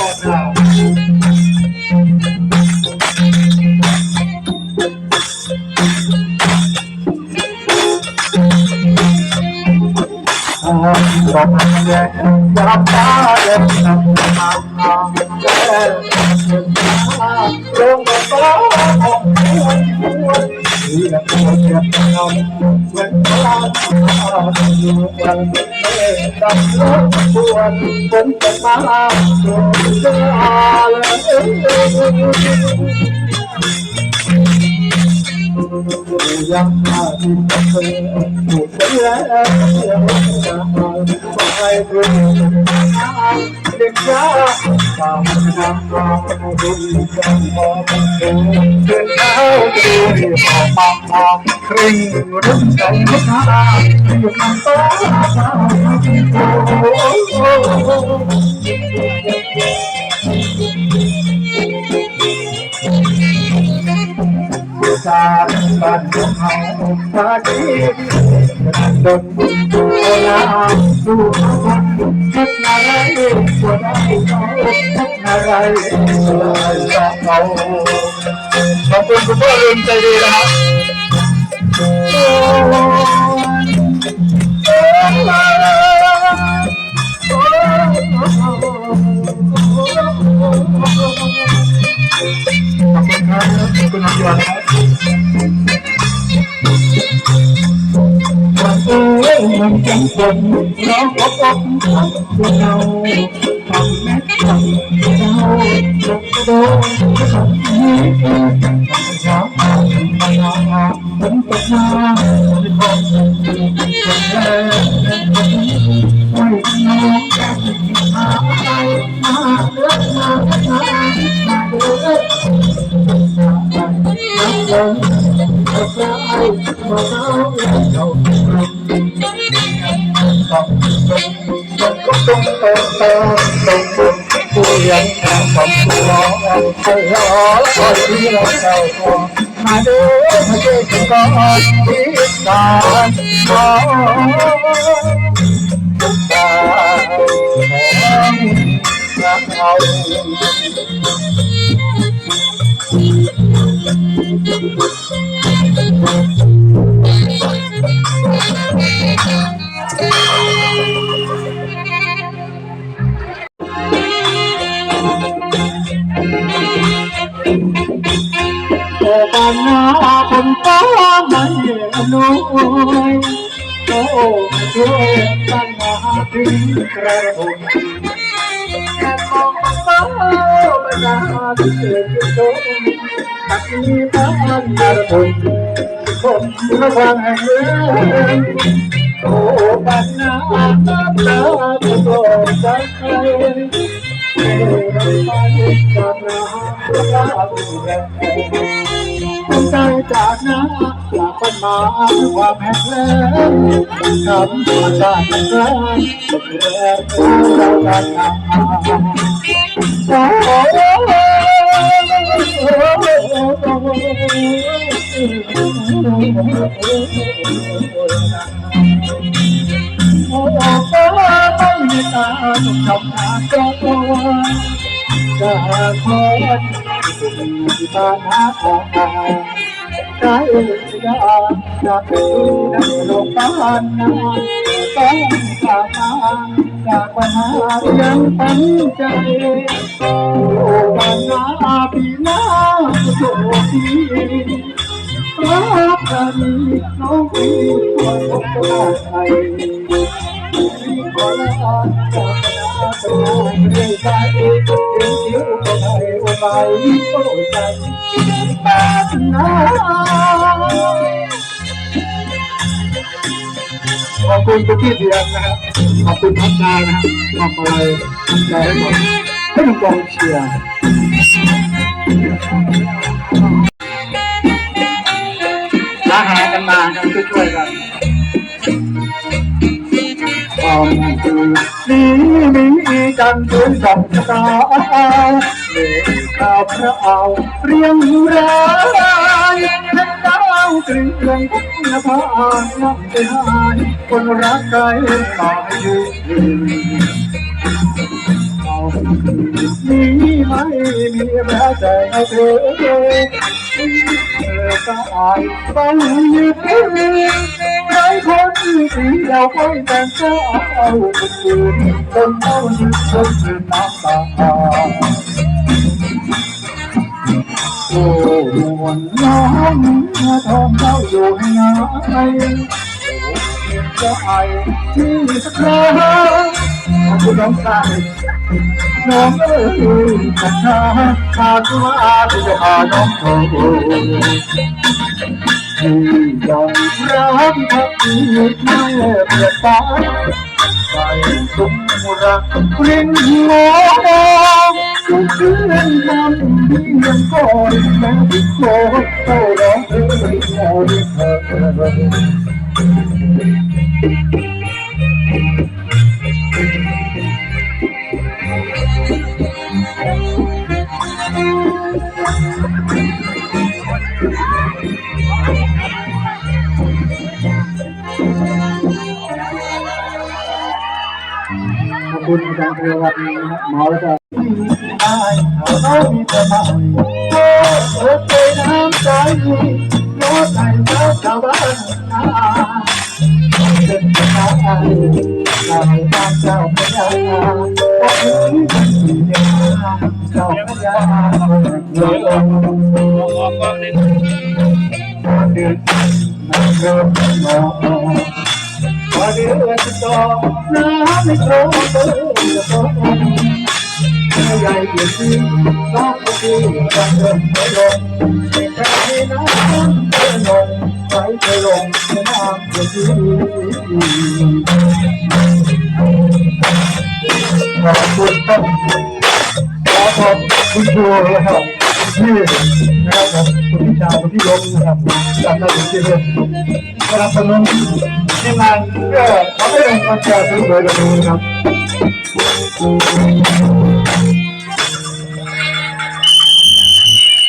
ก่อนนะบอ กแย่ยับตาเดินนำทางทางแย่ลงมาฟ้าของควรควรที่ละควรจะทำเหมือนฟ้าอยู่วันเมื่อกับรถควจะมาดูเจ้าเลยยังมาที่เธอถูกแล้วไปดูเด็กยาตามทางทางดูกันมอเดินเดินเท้าดูมองมองมอคริ่งรุ่งใจลุกมาอยู่ข้างโต๊ะ โอ้จากบ้านของเขาพาดีดนดูลาดูคน อ้ยมันเป็นคนร้องอกอกทักตัวเราทำแม่ทำเราจบโดนทำนี้เองทำช้าทำมานาเป็น ต้องต้องต้องผู้ยังทำความตัวคอยรอคอยที่เราเจ้าตัวมาดูมาเจอกันก่อนที่ตาขอตาของเราโอ้บานน นกระผมคนระวังแห่ ใจใครใจากน้าจากคนมาความแห้งแล้งทำตัวชาติแล้งตกแรงเราการทำโอ้โอ้ฟ้าไม่ตาต้องทำงานก็จะคอยที่บ้านหาทาง ใจยาจะเป็นนักลงบ้านนาต้องฝากมาจากปัญหายังปันใจโอ้บ้านนาพี่นาโชคดีรักกันน้องพี่ตัวของไทยขอลาจากนาสนาเรื่องใจเองคิวก็ได้ว่าไปโอ้ใจปาสนา อบคุณทุกที่เดียนนะครับขอบคุณทัพนานะครับขอบอะไรทำใจให้หมดให้ทุกกองเชียร์มาหากันมากันช่วยกันความสุขนี้มีกันถึงสองตาเด็กข่าวพระเอาเรียงรายาวกลิ่นเรื่องนภาอานับไปหายคนรักใครตายอยู่เอานี้ไม่มีแม้แต่เธอเธอก็อายต้องยืนไร้คนที่เราคอยแต่งเจ้าเอาคนอื่นคนเอายืนคนยืนน้ำตาโอ้ มวนน้องเมื่อทองเจ้าอยู่ให้นายจะไอที่สักครั้งขอบคุณน้องชายน้องเอ้ยขัดขาขาดว่าที่จะพาน้องโทที่ยอมรับทักที่ไม่เปลี่ยนไปไปสุขรักเรียนหัว สุข มีแต่มาโอ้เออใจน้ำใจรถไหมาชาวบ้นนาเป็นทยเราบ้าเจ้าพราโอ้ยเป็นสีแดงเจ้าพระยาเดือดน้ำ เริ่มนองว่าเดือนต่อน้ำไม่โตเติมจะโตไม่ใหญ่เกินที่น้องก็คือรักเดินไปลงแค่ให้น้ำเดินลงไปไปลงน้ำเกินที่ขอบคุณครับขอขอบคุณครูนะครับที่นะครับผมคุณพิชาคุณที่ลงนะครับจำได้ถึงที่เรื่อง สนับสนุนทีมงานเพื่อเขาไม่ลงคอนเสิร์ตด้วยโดยตรงนะครับ